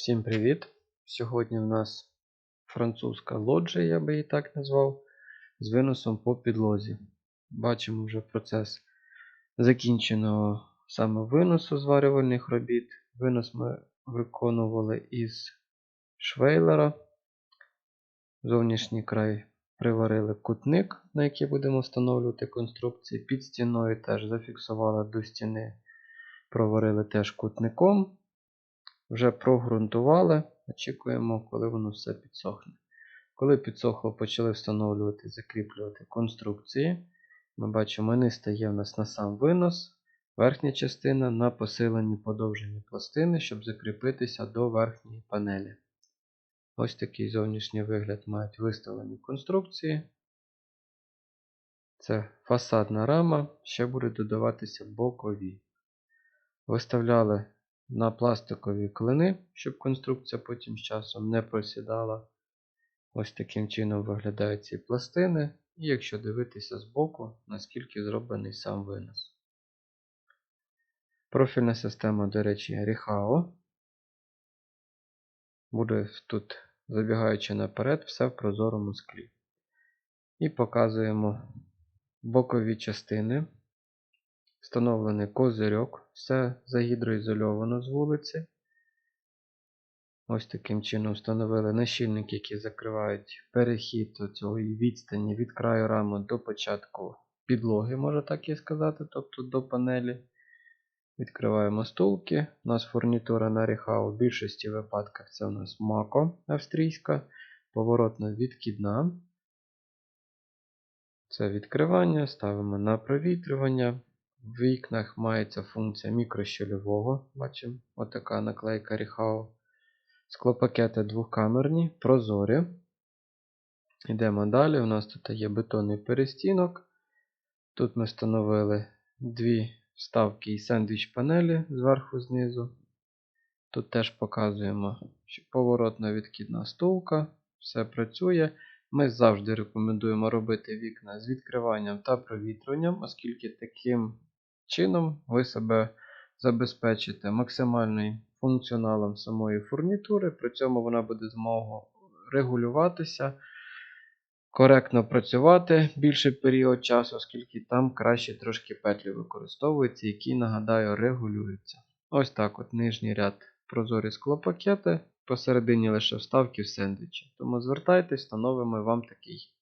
Всім привіт! Сьогодні в нас французька лоджія, я би її так назвав, з виносом по підлозі. Бачимо вже процес закінченого саме виносу зварювальних робіт. Винос ми виконували із швейлера. Зовнішній край приварили кутник, на який будемо встановлювати конструкції. Під стіною теж зафіксували до стіни, проварили теж кутником. Вже прогрунтували, очікуємо, коли воно все підсохне. Коли підсохло, почали встановлювати, закріплювати конструкції. Ми бачимо, низ є в нас на сам винос, верхня частина на посилені подовжені пластини, щоб закріпитися до верхньої панелі. Ось такий зовнішній вигляд мають виставлені конструкції. Це фасадна рама, ще буде додаватися бокові. Виставляли на пластикові клини, щоб конструкція потім з часом не просідала. Ось таким чином виглядають ці пластини. І якщо дивитися збоку, наскільки зроблений сам винос. Профільна система, до речі, Rihao. Буде тут, забігаючи наперед, все в прозорому склі. І показуємо бокові частини. Встановлений козирьок, все загідроізольовано з вулиці. Ось таким чином встановили нащільники, які закривають перехід цієї відстані від краю рами до початку підлоги, можна так і сказати, тобто до панелі. Відкриваємо стулки. У нас фурнітура на Ріхау в більшості випадків це у нас Мако австрійська, поворотна відкидна. Це відкривання, ставимо на провітрювання. В вікнах мається функція мікрощільового. Бачимо, отака наклейка Rihao. Склопакети двокамерні, прозорі. Йдемо далі. У нас тут є бетонний перестінок. Тут ми встановили дві вставки і сендвіч панелі зверху знизу. Тут теж показуємо, що поворотна відкидна стулка. Все працює. Ми завжди рекомендуємо робити вікна з відкриванням та провітрюванням, оскільки таким чином ви себе забезпечите максимальним функціоналом самої фурнітури, при цьому вона буде змогу регулюватися, коректно працювати більший період часу, оскільки там краще трошки петлі використовуються, які, нагадаю, регулюються. Ось так от нижній ряд прозорі склопакети, посередині лише вставки в сендвічі. Тому звертайтесь, встановимо вам такий